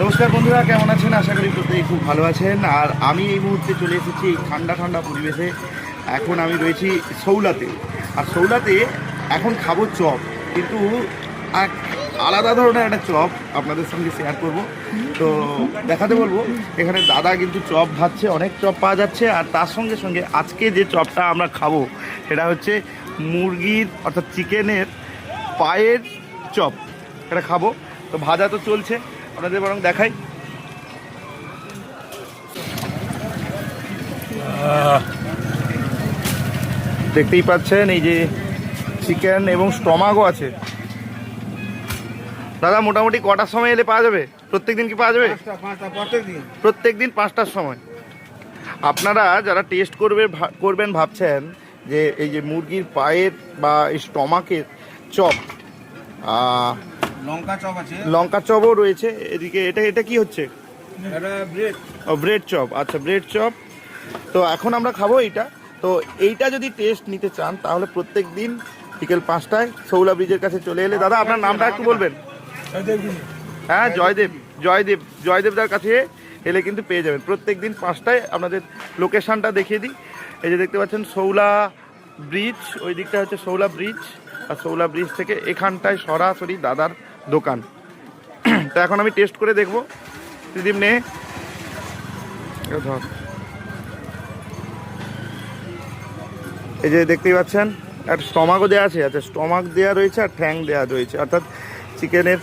নমস্কার বন্ধুরা, কেমন আছেন? আশা করি প্রত্যেকে খুব ভালো আছেন। আর আমি এই মুহূর্তে চলে এসেছি এই ঠান্ডা ঠান্ডা পরিবেশে। এখন আমি রয়েছি সৌলাতে। আর সৌলাতে এখন খাব চপ। কিন্তু এক আলাদা ধরনের একটা চপ আপনাদের সঙ্গে শেয়ার করব। তো দেখাতে বলব, এখানে দাদা কিন্তু চপ ভাজছে অনেক চপ পাওয়া যাচ্ছে। আর তার সঙ্গে সঙ্গে আজকে যে চপটা আমরা খাব, সেটা হচ্ছে মুরগির, অর্থাৎ চিকেনের পায়ের চপ। এটা খাব। তো ভাজা তো চলছে। আপনাদের বরং দেখাই। দেখতেই পাচ্ছেন এই যে চিকেন এবং স্টমাকও আছে। দাদা মোটামুটি কটার সময় এলে পাওয়া যাবে? প্রত্যেক দিন কি পাওয়া যাবে? প্রত্যেক দিন পাঁচটার সময়। আপনারা যারা টেস্ট করবে করবেন ভাবছেন যে এই যে মুরগির পায়ের বা এই স্টমাকের চপ লঙ্কা চপ আছে। লঙ্কা চপও রয়েছে এদিকে এটা এটা কি হচ্ছে? ব্রেড ও ব্রেড চপ আচ্ছা ব্রেড চপ। তো এখন আমরা খাব এইটা। তো এইটা যদি টেস্ট নিতে চান তাহলে প্রত্যেক দিন বিকেল পাঁচটায় সৌলা ব্রিজের কাছে চলে এলে। দাদা আপনার নামটা একটু বলবেন? হ্যাঁ জয়দেব জয়দেব জয়দেবদার কাছে এলে কিন্তু পেয়ে যাবেন। প্রত্যেক দিন পাঁচটায় আপনাদের লোকেশনটা দেখিয়ে দিই। এই যে দেখতে পাচ্ছেন সৌলা ব্রিজ ওই দিকটা হচ্ছে সৌলা ব্রিজ। আর সৌলা ব্রিজ থেকে এখানটায় সরাসরি দাদার দোকান। তো এখন আমি টেস্ট করে দেখব। ত্রিদীপ নে। ধর। এই যে দেখতেই পাচ্ছেন আর স্টমাকও দেওয়া আছে আচ্ছা স্টমাক দেওয়া রয়েছে আর ঠ্যাং দেওয়া রয়েছে অর্থাৎ চিকেনের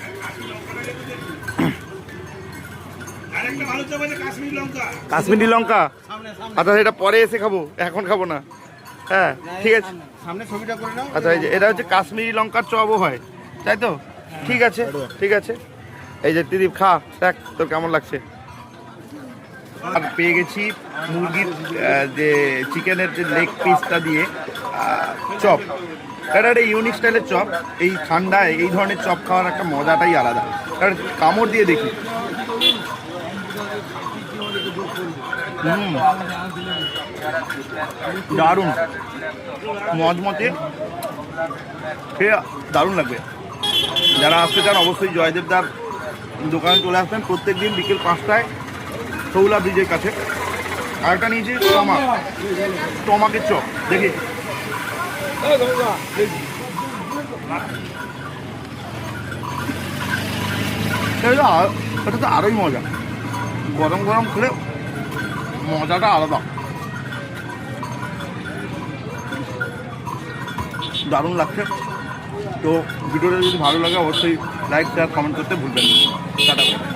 কাশ্মীরি লঙ্কা। আচ্ছা এটা পরে এসে খাব এখন খাব না। হ্যাঁ ঠিক আছে। সামনে ছবিটা করে নাও। আচ্ছা এই যে এটা হচ্ছে কাশ্মীরি লঙ্কার চপও হয়। তাই তো? ঠিক আছে ঠিক আছে। এই যে ত্রিদীপ খা দেখ তোর কেমন লাগছে? আর পেয়ে গেছি মুরগির যে চিকেনের যে লেগ পিসটা দিয়ে চপ। এটা একটা ইউনিক স্টাইলের চপ। এই ঠান্ডায় এই ধরনের চপ খাওয়ার একটা মজাটাই আলাদা। কারণ কামড় দিয়ে দেখি। দারুণ। মজমতে খেয়ে দারুণ লাগবে। যারা আসতে চান অবশ্যই জয়দেবদার দোকানে চলে আসবেন। প্রত্যেক দিন বিকেল পাঁচটায় সৌলা ব্রিজের কাছে। আরেকটা নিয়েছি টমা টমাকের চপ। দেখি। এটা তো আরোই মজা। গরম গরম খেলে মজাটা আলাদা। দারুণ লাগছে। তো ভিডিওটা যদি ভালো লাগে, অবশ্যই লাইক শেয়ার কমেন্ট করতে ভুলবেন না।